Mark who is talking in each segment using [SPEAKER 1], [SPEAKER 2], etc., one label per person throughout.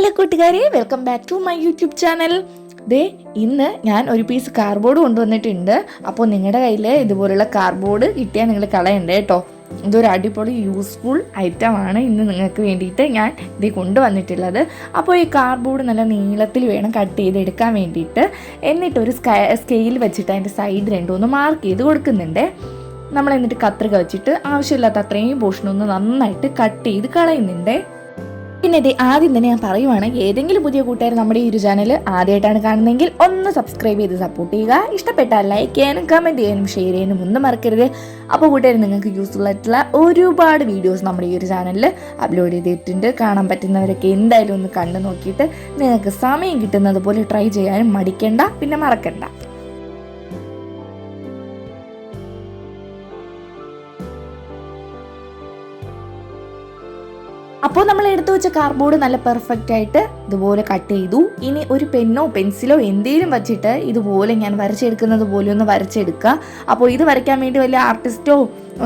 [SPEAKER 1] Hello കൂട്ടുകാരെ welcome back to my YouTube channel ദേ ഇന്ന് ഞാൻ ഒരു പീസ് കാർഡ്ബോർഡ് കൊണ്ടുവന്നിട്ടുണ്ട്. അപ്പോൾ നിങ്ങളുടെ കയ്യിൽ ഇതുപോലുള്ള കാർഡ്ബോർഡ് കിട്ടിയാൽ നിങ്ങൾ കളയണ്ടേ കേട്ടോ ഇതൊരു അടിപൊളി യൂസ്ഫുൾ ഐറ്റമാണ് ഇന്ന് നിങ്ങൾക്ക് വേണ്ടിയിട്ട് ഞാൻ ഇത് കൊണ്ടുവന്നിട്ടുള്ളത്. അപ്പോൾ ഈ കാർഡ്ബോർഡ് നല്ല നീളത്തിൽ വേണം കട്ട് ചെയ്തെടുക്കാൻ വേണ്ടിയിട്ട്. എന്നിട്ട് ഒരു സ്കെയിൽ വെച്ചിട്ട് അതിന്റെ സൈഡ് രണ്ടൊന്ന് മാർക്ക് ചെയ്ത് കൊടുക്കുന്നുണ്ട്. നമ്മൾ എന്നിട്ട് കത്രിക വെച്ചിട്ട് ആവശ്യമില്ലാത്ത അത്രയും പോർഷനൊന്ന് നന്നായിട്ട് കട്ട് ചെയ്ത് കളയുന്നുണ്ട്. പിന്നെ ഇത് ആദ്യം തന്നെ ഞാൻ പറയുവാണ് ഏതെങ്കിലും പുതിയ കൂട്ടുകാർ നമ്മുടെ ഈ ഒരു ചാനൽ ആദ്യമായിട്ടാണ് കാണുന്നതെങ്കിൽ ഒന്ന് സബ്സ്ക്രൈബ് ചെയ്ത് സപ്പോർട്ട് ചെയ്യുക. ഇഷ്ടപ്പെട്ടാൽ ലൈക്ക് ചെയ്യാനും കമന്റ് ചെയ്യാനും ഷെയർ ചെയ്യാനും ഒന്നും മറക്കരുത്. അപ്പോൾ കൂട്ടുകാർ നിങ്ങൾക്ക് യൂസ്ഫുൾ ആയിട്ടുള്ള ഒരുപാട് വീഡിയോസ് നമ്മുടെ ഈ ഒരു ചാനലിൽ അപ്ലോഡ് ചെയ്തിട്ടുണ്ട്. കാണാൻ പറ്റുന്നവരൊക്കെ എന്തായാലും ഒന്ന് കണ്ടു നോക്കിയിട്ട് നിങ്ങൾക്ക് സമയം കിട്ടുന്നത് പോലെ ട്രൈ ചെയ്യാനും മടിക്കണ്ട പിന്നെ മറക്കണ്ട. അപ്പോൾ നമ്മൾ എടുത്തു വെച്ച കാർഡ്ബോർഡ് നല്ല പെർഫെക്റ്റ് ആയിട്ട് ഇതുപോലെ കട്ട് ചെയ്തു. ഇനി ഒരു പെന്നോ പെൻസിലോ എന്തെങ്കിലും വെച്ചിട്ട് ഇതുപോലെ ഞാൻ വരച്ചെടുക്കുന്നത് പോലെ ഒന്ന് വരച്ചെടുക്കുക. അപ്പോൾ ഇത് വരയ്ക്കാൻ വേണ്ടി വലിയ ആർട്ടിസ്റ്റോ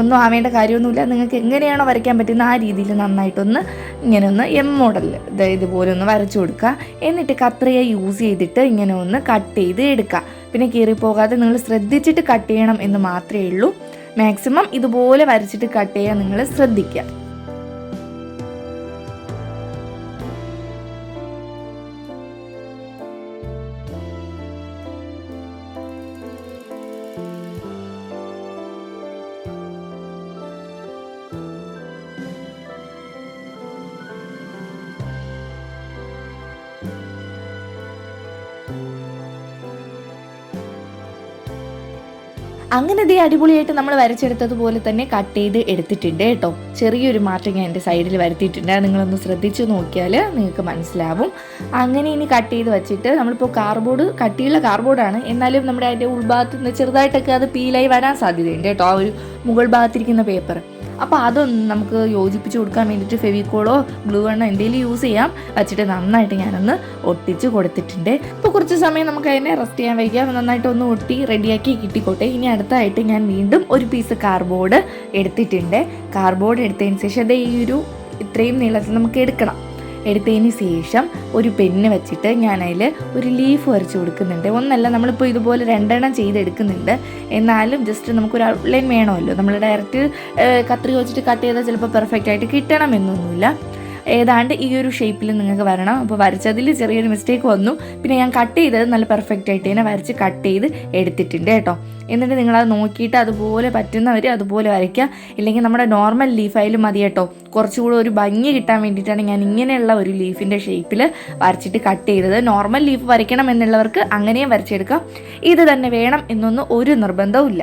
[SPEAKER 1] ഒന്നും ആവേണ്ട കാര്യമൊന്നുമില്ല. നിങ്ങൾക്ക് എങ്ങനെയാണോ വരയ്ക്കാൻ പറ്റുന്ന ആ രീതിയിൽ നന്നായിട്ടൊന്ന് ഇങ്ങനെ ഒന്ന് എം മോഡൽ ഇതുപോലെ ഒന്ന് വരച്ചു കൊടുക്കുക. എന്നിട്ട് കത്രിക യൂസ് ചെയ്തിട്ട് ഇങ്ങനെ ഒന്ന് കട്ട് ചെയ്ത് എടുക്കുക. പിന്നെ കീറിപ്പോകാതെ നിങ്ങൾ ശ്രദ്ധിച്ചിട്ട് കട്ട് ചെയ്യണം എന്ന് മാത്രമേ ഉള്ളൂ. മാക്സിമം ഇതുപോലെ വരച്ചിട്ട് കട്ട് ചെയ്യാൻ നിങ്ങൾ ശ്രദ്ധിക്കുക. അങ്ങനെ ഇതേ അടിപൊളിയായിട്ട് നമ്മൾ വരച്ചെടുത്തതുപോലെ തന്നെ കട്ട് ചെയ്ത് എടുത്തിട്ടുണ്ട് കേട്ടോ. ചെറിയൊരു മാറ്റം ഞാൻ എന്റെ സൈഡിൽ വരുത്തിയിട്ടുണ്ട്. നിങ്ങളൊന്ന് ശ്രദ്ധിച്ച് നോക്കിയാൽ നിങ്ങൾക്ക് മനസ്സിലാവും. അങ്ങനെ ഇനി കട്ട് ചെയ്ത് വെച്ചിട്ട് നമ്മളിപ്പോൾ കാർബോർഡ് കട്ടിയുള്ള കാർബോർഡാണ് എന്നാലും നമ്മുടെ അതിന്റെ ഉൾഭാഗത്ത് നിന്ന് ചെറുതായിട്ടൊക്കെ അത് പീലായി വരാൻ സാധ്യതയുണ്ട് കേട്ടോ. ആ ഒരു മുകൾ ഭാഗത്തിരിക്കുന്ന പേപ്പർ അപ്പോൾ അതൊന്ന് നമുക്ക് യോജിപ്പിച്ച് കൊടുക്കാൻ വേണ്ടിയിട്ട് ഫെവിക്കോളോ ഗ്ലൂ എണ്ണോ എന്തെങ്കിലും യൂസ് ചെയ്യാം. വെച്ചിട്ട് നന്നായിട്ട് ഞാനൊന്ന് ഒട്ടിച്ച് കൊടുത്തിട്ടുണ്ട്. ഇപ്പോൾ കുറച്ച് സമയം നമുക്ക് അതിനെ റെസ്റ്റ് ചെയ്യാൻ വയ്ക്കാം. നന്നായിട്ട് ഒന്ന് ഒട്ടി റെഡിയാക്കി കിട്ടിക്കോട്ടെ. ഇനി അടുത്തായിട്ട് ഞാൻ വീണ്ടും ഒരു പീസ് കാർബോർഡ് എടുത്തിട്ടുണ്ട്. കാർബോർഡ് എടുത്തതിന് ശേഷം അതേ ഈ ഒരു ഇത്രയും നീളത്തിൽ നമുക്ക് എടുക്കണം. എടുത്തതിന് ശേഷം ഒരു പെന്ന് വെച്ചിട്ട് ഞാൻ അതിൽ ഒരു ലീഫ് വരച്ച് കൊടുക്കുന്നുണ്ട്. ഒന്നല്ല നമ്മളിപ്പോൾ ഇതുപോലെ രണ്ടെണ്ണം ചെയ്തെടുക്കുന്നുണ്ട്. എന്നാലും ജസ്റ്റ് നമുക്കൊരു ഔട്ട്ലൈൻ വേണമല്ലോ. നമ്മൾ ഡയറക്റ്റ് കത്രിക വെച്ചിട്ട് കട്ട് ചെയ്താൽ ചിലപ്പോൾ പെർഫെക്റ്റ് ആയിട്ട് കിട്ടണമെന്നൊന്നുമില്ല. ഏതാണ്ട് ഈ ഒരു ഷേപ്പിൽ നിങ്ങൾക്ക് വരണം. അപ്പോൾ വരച്ചതിൽ ചെറിയൊരു മിസ്റ്റേക്ക് വന്നു. പിന്നെ ഞാൻ കട്ട് ചെയ്തത് നല്ല പെർഫെക്റ്റ് ആയിട്ട് തന്നെ വരച്ച് കട്ട് ചെയ്ത് എടുത്തിട്ടുണ്ട് കേട്ടോ. എന്നിട്ട് നിങ്ങളത് നോക്കിയിട്ട് അതുപോലെ പറ്റുന്നവർ അതുപോലെ വരയ്ക്കുക. ഇല്ലെങ്കിൽ നമ്മുടെ നോർമൽ ലീഫായാലും മതി കേട്ടോ. കുറച്ചുകൂടെ ഒരു ഭംഗി കിട്ടാൻ വേണ്ടിയിട്ടാണ് ഞാൻ ഇങ്ങനെയുള്ള ഒരു ലീഫിന്റെ ഷേപ്പിൽ വരച്ചിട്ട് കട്ട് ചെയ്തത്. നോർമൽ ലീഫ് വരയ്ക്കണം എന്നുള്ളവർക്ക് അങ്ങനെയും വരച്ചെടുക്കാം. ഇത് തന്നെ വേണം എന്നൊന്നും ഒരു നിർബന്ധവും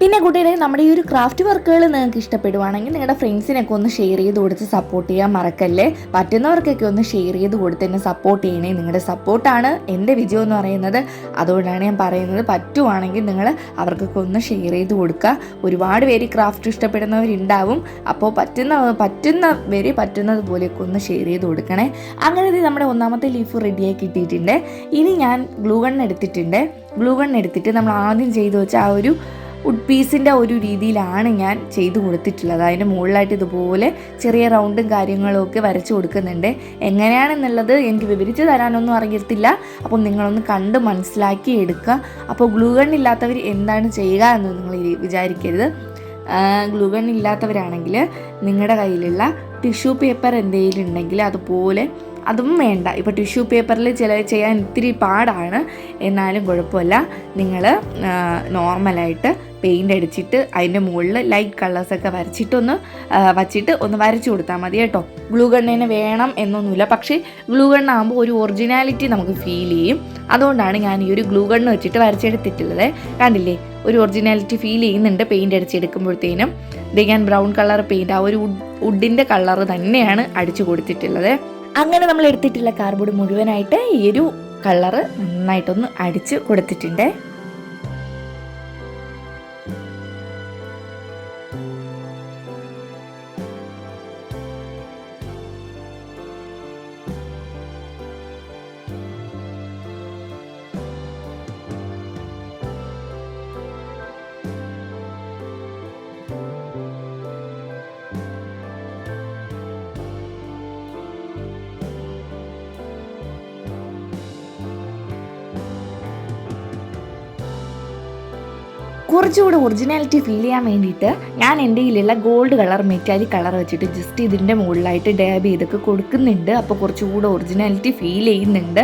[SPEAKER 1] പിന്നെ കുട്ടികളെ നമ്മുടെ ഈ ഒരു ക്രാഫ്റ്റ് വർക്കുകൾ നിങ്ങൾക്ക് ഇഷ്ടപ്പെടുവാണെങ്കിൽ നിങ്ങളുടെ ഫ്രണ്ട്സിനൊക്കെ ഒന്ന് ഷെയർ ചെയ്ത് കൊടുത്ത് സപ്പോർട്ട് ചെയ്യാൻ മറക്കല്ലേ? പറ്റുന്നവർക്കൊക്കെ ഒന്ന് ഷെയർ ചെയ്ത് കൊടുത്ത് എന്നെ സപ്പോർട്ട് ചെയ്യണേ. നിങ്ങളുടെ സപ്പോർട്ടാണ് എന്റെ വിജയം എന്ന് പറയുന്നത്. അതുകൊണ്ടാണ് ഞാൻ പറയുന്നത്. പറ്റുവാണെങ്കിൽ നിങ്ങൾ അവർക്കൊക്കെ ഒന്ന് ഷെയർ ചെയ്ത് കൊടുക്കുക. ഒരുപാട് പേര് ക്രാഫ്റ്റ് ഇഷ്ടപ്പെടുന്നവരുണ്ടാവും. അപ്പോൾ പറ്റുന്ന പറ്റുന്ന പേര് പറ്റുന്നത് പോലെയൊക്കെ ഒന്ന് ഷെയർ ചെയ്ത് കൊടുക്കണേ. അങ്ങനെ നമ്മുടെ ഒന്നാമത്തെ ലീഫ് റെഡിയായി കിട്ടിയിട്ടുണ്ട്. ഇനി ഞാൻ ഗ്ലൂ ഗൺ എടുത്തിട്ടുണ്ട്. ഗ്ലൂ ഗൺ എടുത്തിട്ട് നമ്മൾ ആദ്യം ചെയ്തു വെച്ച ആ ഒരു വുഡ് പീസിന്റെ ഒരു രീതിയിലാണ് ഞാൻ ചെയ്തു കൊടുത്തിട്ടുള്ളത്. അതിന്റെ മുകളിലായിട്ട് ഇതുപോലെ ചെറിയ റൗണ്ടും കാര്യങ്ങളും ഒക്കെ വരച്ചു കൊടുക്കുന്നുണ്ട്. എങ്ങനെയാണെന്നുള്ളത് എനിക്ക് വിവരിച്ച് തരാനൊന്നും അറിയത്തില്ല. അപ്പോൾ നിങ്ങളൊന്ന് കണ്ട് മനസ്സിലാക്കി എടുക്കുക. അപ്പോൾ ഗ്ലൂ ഗൺ ഇല്ലാത്തവർ എന്താണ് ചെയ്യുക എന്ന് നിങ്ങൾ വിചാരിക്കരുത്. ഗ്ലൂ ഗൺ ഇല്ലാത്തവരാണെങ്കിൽ നിങ്ങളുടെ കയ്യിലുള്ള ടിഷ്യൂ പേപ്പർ എന്തെങ്കിലും ഉണ്ടെങ്കിൽ അതുപോലെ അതും വേണ്ട. ഇപ്പോൾ ടിഷ്യൂ പേപ്പറിൽ ചില ചെയ്യാൻ ഇത്തിരി പാടാണ്. എന്നാലും കുഴപ്പമില്ല. നിങ്ങൾ നോർമലായിട്ട് പെയിന്റ് അടിച്ചിട്ട് അതിന്റെ മുകളിൽ ലൈറ്റ് കളേഴ്സൊക്കെ വരച്ചിട്ടൊന്ന് വച്ചിട്ട് ഒന്ന് വരച്ചു കൊടുത്താൽ മതി കേട്ടോ. ഗ്ലൂ ഗണ്ണിന് വേണം എന്നൊന്നുമില്ല. പക്ഷേ ഗ്ലൂ ഗണ്ണാകുമ്പോൾ ഒരു ഒറിജിനാലിറ്റി നമുക്ക് ഫീൽ ചെയ്യും. അതുകൊണ്ടാണ് ഞാൻ ഈ ഒരു ഗ്ലൂ ഗണ്ണ് വെച്ചിട്ട് വരച്ചെടുത്തിട്ടുള്ളത്. കണ്ടില്ലേ? ഒരു ഒറിജിനാലിറ്റി ഫീൽ ചെയ്യുന്നുണ്ട് പെയിന്റ് അടിച്ചെടുക്കുമ്പോഴത്തേനും. ഇത് ഞാൻ ബ്രൗൺ കളർ പെയിന്റ് ആ ഒരു വുഡിന്റെ കളർ തന്നെയാണ് അടിച്ചു കൊടുത്തിട്ടുള്ളത്. അങ്ങനെ നമ്മൾ എടുത്തിട്ടുള്ള കാർബോർഡ് മുഴുവനായിട്ട് ഈ ഒരു കളറ് നന്നായിട്ടൊന്ന് അടിച്ച് കൊടുത്തിട്ടുണ്ട്. കുറച്ചുകൂടി ഒറിജിനാലിറ്റി ഫീൽ ചെയ്യാൻ വേണ്ടിയിട്ട് ഞാൻ എന്റെ കയ്യിലുള്ള ഗോൾഡ് കളർ മെറ്റാലിക് കളർ വെച്ചിട്ട് ജസ്റ്റ് ഇതിന്റെ മുകളിലായിട്ട് ഡാബ് ചെയ്തൊക്കെ കൊടുക്കുന്നുണ്ട്. അപ്പോൾ കുറച്ചുകൂടെ ഒറിജിനാലിറ്റി ഫീൽ ചെയ്യുന്നുണ്ട്.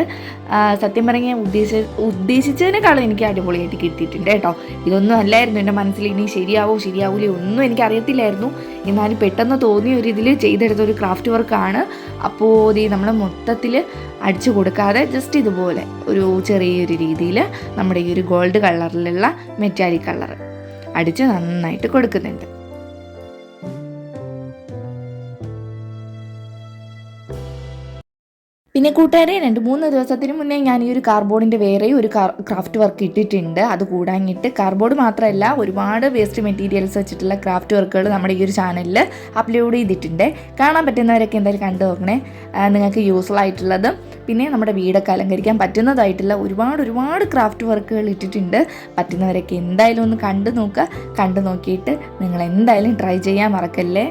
[SPEAKER 1] സത്യം പറഞ്ഞാൽ ഉദ്ദേശിച്ച ഉദ്ദേശിച്ചതിനേക്കാളും എനിക്ക് അടിപൊളിയായിട്ട് കിട്ടിയിട്ടുണ്ട് കേട്ടോ. ഇതൊന്നും അല്ലായിരുന്നു എന്റെ മനസ്സിൽ ഇനി ശരിയാവോ ശരിയാവൂലേ ഒന്നും എനിക്ക് അറിയത്തില്ലായിരുന്നു. എന്നാലും പെട്ടെന്ന് തോന്നിയ ഒരു ഇതിൽ ചെയ്തെടുത്ത ഒരു ക്രാഫ്റ്റ് വർക്കാണ് അപ്പോൾ ഇത് നമ്മൾ മൊത്തത്തിൽ അടിച്ചു കൊടുക്കാതെ ജസ്റ്റ് ഇതുപോലെ ഒരു ചെറിയൊരു രീതിയിൽ നമ്മുടെ ഈ ഒരു ഗോൾഡ് കളറിലുള്ള മെറ്റാലിക് കളർ അടിച്ച് നന്നായിട്ട് കൊടുക്കുന്നുണ്ട്. പിന്നെ കൂട്ടുകാരെ രണ്ട് മൂന്ന് ദിവസത്തിന് മുന്നേ ഞാൻ ഈ ഒരു കാർബോർഡിന്റെ വേറെ ഒരു ക്രാഫ്റ്റ് വർക്ക് ഇട്ടിട്ടുണ്ട്. അത് കൂടാഞ്ഞിട്ട് കാർബോർഡ് മാത്രമല്ല ഒരുപാട് വേസ്റ്റ് മെറ്റീരിയൽസ് വെച്ചിട്ടുള്ള ക്രാഫ്റ്റ് വർക്കുകൾ നമ്മുടെ ഈ ഒരു ചാനലിൽ അപ്ലോഡ് ചെയ്തിട്ടുണ്ട്. കാണാൻ പറ്റുന്നവരൊക്കെ എന്തായാലും കണ്ടു നോക്കണേ. നിങ്ങൾക്ക് യൂസ്ഫുൾ ആയിട്ടുള്ളതും. പിന്നെ നമ്മുടെ വീടൊക്കെ അലങ്കരിക്കാൻ പറ്റുന്നതായിട്ടുള്ള ഒരുപാട് ഒരുപാട് ക്രാഫ്റ്റ് വർക്കുകൾ ഇട്ടിട്ടുണ്ട്. പറ്റുന്നവരൊക്കെ എന്തായാലും ഒന്ന് കണ്ടു നോക്കുക. കണ്ടു നോക്കിയിട്ട് നിങ്ങൾ എന്തായാലും ട്രൈ ചെയ്യാൻ മറക്കല്ലേ?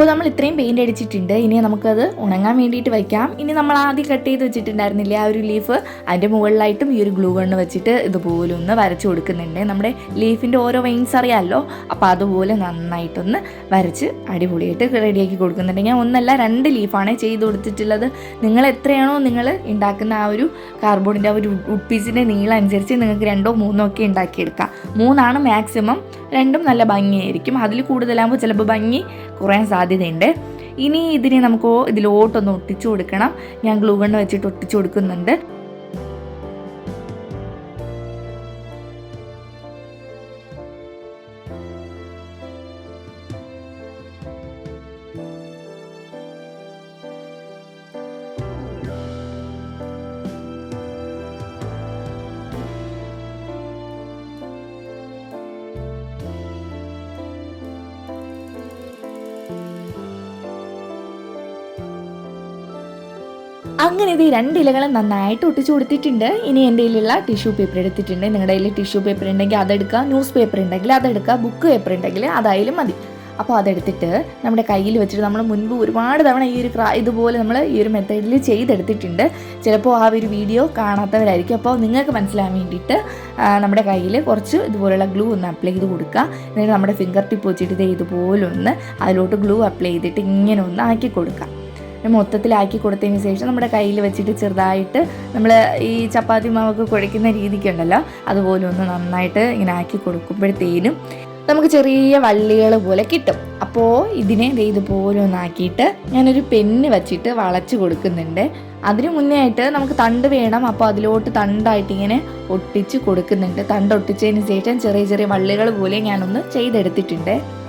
[SPEAKER 1] അപ്പോൾ നമ്മൾ ഇത്രയും പെയിന്റ് അടിച്ചിട്ടുണ്ട്. ഇനി നമുക്കത് ഉണങ്ങാൻ വേണ്ടിയിട്ട് വയ്ക്കാം. ഇനി നമ്മൾ ആദ്യം കട്ട് ചെയ്ത് വെച്ചിട്ടുണ്ടായിരുന്നില്ലേ ആ ഒരു ലീഫ് അതിന്റെ മുകളിലായിട്ടും ഈ ഒരു ഗ്ലൂ ഗണ്ണ് വെച്ചിട്ട് ഇതുപോലെ ഒന്ന് വരച്ച് കൊടുക്കുന്നുണ്ട്. നമ്മുടെ ലീഫിന്റെ ഓരോ വെയിൻസ് അറിയാമല്ലോ അപ്പോൾ അതുപോലെ നന്നായിട്ടൊന്ന് വരച്ച് അടിപൊളിയായിട്ട് റെഡിയാക്കി കൊടുക്കുന്നുണ്ട്. ഞാൻ ഒന്നല്ല രണ്ട് ലീഫാണ് ചെയ്ത് കൊടുത്തിട്ടുള്ളത്. നിങ്ങൾ എത്രയാണോ നിങ്ങൾ ഉണ്ടാക്കുന്ന ആ ഒരു കാർബോർഡിന്റെ ആ ഒരു ഉഡ് പീസിന്റെ നീളം അനുസരിച്ച് നിങ്ങൾക്ക് രണ്ടോ മൂന്നോ ഒക്കെ ഉണ്ടാക്കിയെടുക്കാം. മൂന്നാണ് മാക്സിമം രണ്ടും നല്ല ഭംഗിയായിരിക്കും. അതിൽ കൂടുതലാകുമ്പോൾ ചിലപ്പോൾ ഭംഗി കുറയാൻ സാധ്യതയുണ്ട്. ഇനി ഇതിനെ നമുക്ക് ഇതിലോട്ടൊന്ന് ഒട്ടിച്ചു കൊടുക്കണം. ഞാൻ ഗ്ലൂ വെച്ചിട്ട് ഒട്ടിച്ചു കൊടുക്കുന്നുണ്ട്. അങ്ങനെ ഇത് രണ്ട് ഇലകളും നന്നായിട്ട് ഒട്ടിച്ചു കൊടുത്തിട്ടുണ്ട്. ഇനി എന്റെ കയ്യിലുള്ള ടിഷ്യൂ പേപ്പർ എടുത്തിട്ടുണ്ട്. നിങ്ങളുടെ കയ്യിൽ ടിഷ്യൂ പേപ്പർ ഉണ്ടെങ്കിൽ അതെടുക്കുക ന്യൂസ് പേപ്പർ ഉണ്ടെങ്കിൽ അതെടുക്കുക ബുക്ക് പേപ്പർ ഉണ്ടെങ്കിൽ അതായാലും മതി. അപ്പോൾ അതെടുത്തിട്ട് നമ്മുടെ കയ്യിൽ വെച്ചിട്ട് നമ്മൾ മുൻപ് ഒരുപാട് തവണ ഈ ഒരു ഇതുപോലെ നമ്മൾ ഈ ഒരു മെത്തേഡിൽ ചെയ്തെടുത്തിട്ടുണ്ട്. ചിലപ്പോൾ ആ ഒരു വീഡിയോ കാണാത്തവരായിരിക്കും. അപ്പോൾ നിങ്ങൾക്ക് മനസ്സിലാൻ വേണ്ടിയിട്ട് നമ്മുടെ കയ്യിൽ കുറച്ച് ഇതുപോലെയുള്ള ഗ്ലൂ ഒന്ന് അപ്ലൈ ചെയ്ത് കൊടുക്കുക. എന്നിട്ട് നമ്മുടെ ഫിംഗർ ടിപ്പ് വെച്ചിട്ട് ദേ ഇതുപോലെ ഒന്ന് അതിലോട്ട് ഗ്ലൂ അപ്ലൈ ചെയ്തിട്ട് ഇങ്ങനെ ഒന്ന് ആക്കി കൊടുക്കുക. മൊത്തത്തിലാക്കി കൊടുത്തതിന് ശേഷം നമ്മുടെ കയ്യിൽ വെച്ചിട്ട് ചെറുതായിട്ട് നമ്മൾ ഈ ചപ്പാത്തി മാവൊക്കെ കുഴയ്ക്കുന്ന രീതിക്കുണ്ടല്ലോ അതുപോലെ ഒന്ന് നന്നായിട്ട് ഇങ്ങനെ ആക്കി കൊടുക്കുമ്പോഴത്തേനും നമുക്ക് ചെറിയ വള്ളികൾ പോലെ കിട്ടും. അപ്പോൾ ഇതിനെ ഇതുപോലെ ഒന്നാക്കിയിട്ട് ഞാനൊരു പെന്ന് വെച്ചിട്ട് വളച്ച് കൊടുക്കുന്നുണ്ട്. അതിനു മുന്നേ ആയിട്ട് നമുക്ക് തണ്ട് വേണം അപ്പോൾ അതിലോട്ട് തണ്ടായിട്ട് ഇങ്ങനെ ഒട്ടിച്ച് കൊടുക്കുന്നുണ്ട്. തണ്ട് ഒട്ടിച്ചതിന് ശേഷം ചെറിയ ചെറിയ വള്ളികൾ പോലെ ഞാനൊന്ന് ചെയ്തെടുത്തിട്ടുണ്ട്.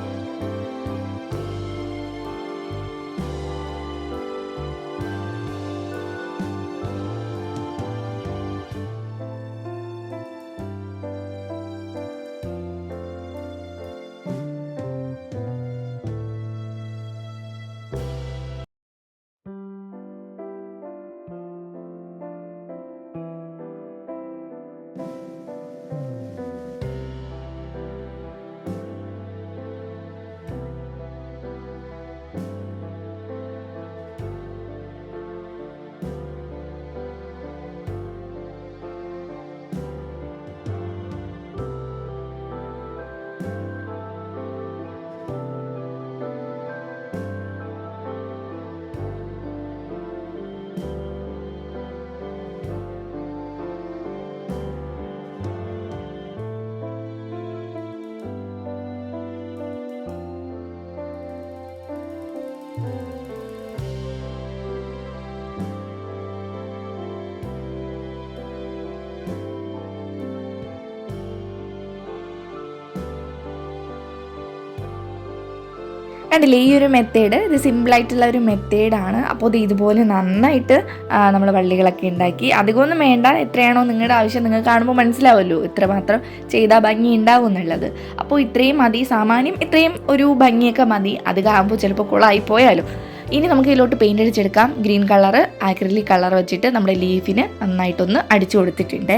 [SPEAKER 1] കണ്ടില്ലേ ഈ ഒരു മെത്തേഡ് ഇത് സിമ്പിളായിട്ടുള്ള ഒരു മെത്തേഡാണ് അപ്പോൾ ഇത് ഇതുപോലെ നന്നായിട്ട് നമ്മൾ വള്ളികളൊക്കെ ഉണ്ടാക്കി. അധികമൊന്നും വേണ്ട എത്രയാണോ നിങ്ങളുടെ ആവശ്യം നിങ്ങൾ കാണുമ്പോൾ മനസ്സിലാവുമല്ലോ ഇത്ര മാത്രം ചെയ്താൽ ഭംഗി ഉണ്ടാവും എന്നുള്ളത്. അപ്പോൾ ഇത്രയും മതി സാമാന്യം ഇത്രയും ഒരു ഭംഗിയൊക്കെ മതി. അത് കാണുമ്പോൾ ചിലപ്പോൾ കുളമായി പോയാലോ. ഇനി നമുക്ക് ഇതിലോട്ട് പെയിന്റ് അടിച്ചെടുക്കാം. ഗ്രീൻ കളർ ആക്രിലിക് കളർ വെച്ചിട്ട് നമ്മുടെ ലീഫിന് നന്നായിട്ടൊന്ന് അടിച്ചു കൊടുത്തിട്ടുണ്ട്.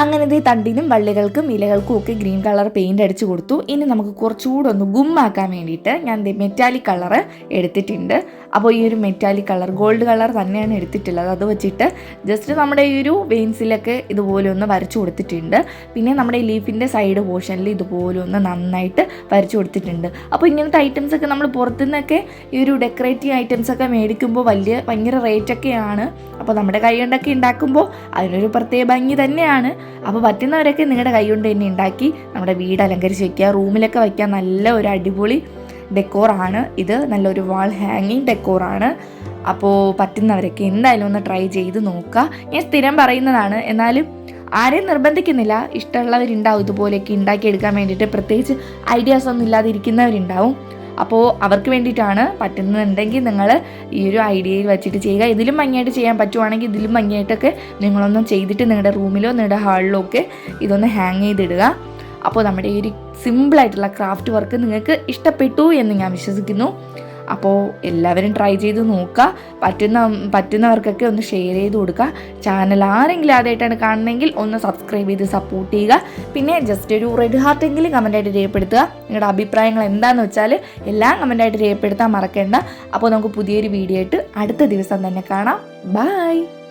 [SPEAKER 1] അങ്ങനത്തെ തണ്ടിനും വള്ളികൾക്കും ഇലകൾക്കും ഒക്കെ ഗ്രീൻ കളർ പെയിന്റ് അടിച്ചു കൊടുത്തു. ഇനി നമുക്ക് കുറച്ചുകൂടെ ഒന്ന് ഗുമ്മാക്കാൻ വേണ്ടിയിട്ട് ഞാൻ മെറ്റാലിക് കളർ എടുത്തിട്ടുണ്ട്. അപ്പോൾ ഈ ഒരു മെറ്റാലിക് കളർ ഗോൾഡ് കളർ തന്നെയാണ് എടുത്തിട്ടുള്ളത്. അത് വെച്ചിട്ട് ജസ്റ്റ് നമ്മുടെ ഈ ഒരു വെയിൻസിലൊക്കെ ഇതുപോലെ ഒന്ന് വരച്ചു കൊടുത്തിട്ടുണ്ട്. പിന്നെ നമ്മുടെ ലീഫിന്റെ സൈഡ് പോർഷനിൽ ഇതുപോലെ ഒന്ന് നന്നായിട്ട് വരച്ചു കൊടുത്തിട്ടുണ്ട്. അപ്പോൾ ഇങ്ങനത്തെ ഐറ്റംസ് ഒക്കെ നമ്മൾ പുറത്തുനിന്നൊക്കെ ഈ ഒരു ഡെക്കറേറ്റീവ് ഐറ്റംസ് ഒക്കെ മേടിക്കുമ്പോൾ വലിയ ഭയങ്കര റേറ്റൊക്കെയാണ് അപ്പോൾ നമ്മുടെ കൈ കൊണ്ടൊക്കെ ഉണ്ടാക്കുമ്പോൾ അതിനൊരു പ്രത്യേക ഭംഗി തന്നെയാണ്. അപ്പോൾ പറ്റുന്നവരൊക്കെ നിങ്ങളുടെ കൈ കൊണ്ട് തന്നെ ഉണ്ടാക്കി നമ്മുടെ വീട് അലങ്കരിച്ച് വയ്ക്കുക റൂമിലൊക്കെ വയ്ക്കുക നല്ല ഒരു അടിപൊളി ഡെക്കോറാണ്. ഇത് നല്ലൊരു വാൾ ഹാങ്ങിങ് ഡെക്കോറാണ്. അപ്പോൾ പറ്റുന്നവരൊക്കെ എന്തായാലും ഒന്ന് ട്രൈ ചെയ്ത് നോക്കുക ഞാൻ സ്ഥിരം പറയുന്നതാണ് എന്നാലും ആരെയും നിർബന്ധിക്കുന്നില്ല. ഇഷ്ടമുള്ളവരുണ്ടാവും ഇതുപോലെയൊക്കെ ഉണ്ടാക്കിയെടുക്കാൻ വേണ്ടിയിട്ട്. പ്രത്യേകിച്ച് ഐഡിയാസ് ഒന്നും ഇല്ലാതിരിക്കുന്നവരുണ്ടാവും. അപ്പോൾ അവർക്ക് വേണ്ടിയിട്ടാണ് പറ്റുന്നുണ്ടെങ്കിൽ നിങ്ങൾ ഈ ഒരു ഐഡിയയിൽ വെച്ചിട്ട് ചെയ്യുക. ഇതിലും ഭംഗിയായിട്ട് ചെയ്യാൻ പറ്റുവാണെങ്കിൽ ഇതിലും ഭംഗിയായിട്ടൊക്കെ നിങ്ങളൊന്നും ചെയ്തിട്ട് നിങ്ങളുടെ റൂമിലോ നിങ്ങളുടെ ഹാളിലോ ഒക്കെ ഇതൊന്ന് ഹാങ് ചെയ്തിടുക. അപ്പോൾ നമ്മുടെ ഈ ഒരു സിമ്പിളായിട്ടുള്ള ക്രാഫ്റ്റ് വർക്ക് നിങ്ങൾക്ക് ഇഷ്ടപ്പെട്ടു എന്ന് ഞാൻ വിശ്വസിക്കുന്നു. അപ്പോൾ എല്ലാവരും ട്രൈ ചെയ്ത് നോക്കുക. പറ്റുന്ന പറ്റുന്നവർക്കൊക്കെ ഒന്ന് ഷെയർ ചെയ്ത് കൊടുക്കുക. ചാനൽ ആരെങ്കിലും ആദ്യമായിട്ടാണ് കാണുന്നതെങ്കിൽ ഒന്ന് സബ്സ്ക്രൈബ് ചെയ്ത് സപ്പോർട്ട് ചെയ്യുക. പിന്നെ ജസ്റ്റ് ഒരു റെഡ് ഹാർട്ടെങ്കിലും കമന്റായിട്ട് രേഖപ്പെടുത്തുക. നിങ്ങളുടെ അഭിപ്രായങ്ങൾ എന്താണെന്ന് വെച്ചാൽ എല്ലാം കമന്റായിട്ട് രേഖപ്പെടുത്താൻ മറക്കേണ്ട. അപ്പോൾ നമുക്ക് പുതിയൊരു വീഡിയോ ആയിട്ട് അടുത്ത ദിവസം തന്നെ കാണാം. ബൈ